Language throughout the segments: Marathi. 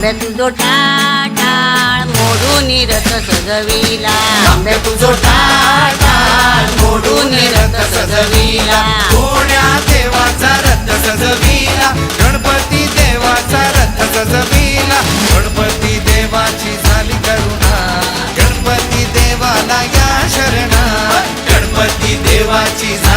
तुझो टाळ मोडून रथ सजविला. आंब्या तुझो टाळ मोडून रथ सजविला. कोण्या देवाचा रथ सजविला? गणपती देवाचा रथ सजविला. गणपती देवाची झाली करुणा. गणपती देवाला या शरणा गणपती देवाची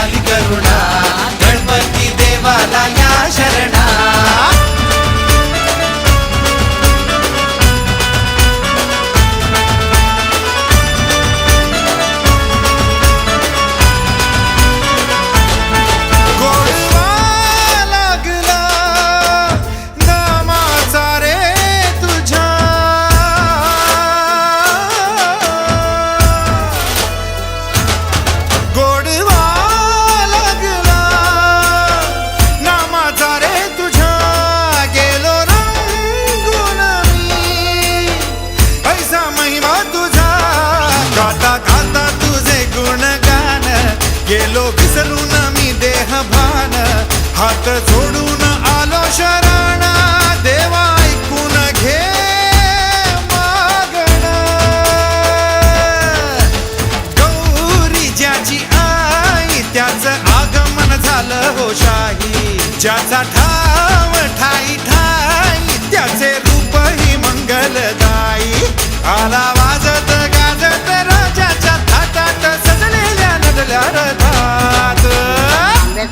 गेलो विसरून मी देह भान. हात जोडून आलो शरण. देवा ऐकून घे मागण. गौरी ज्याची आई त्याचं आगमन झालं हो शाही. ज्याचा ठा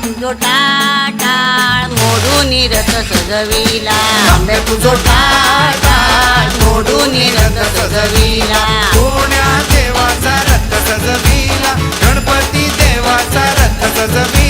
फुजो टाळ मोडून रथ सजविला. आंबे फुजो टाळ मोडून रथ सजविला. कोण्या देवाचा रथ सजविला. गणपती देवाचा रथ सजविला.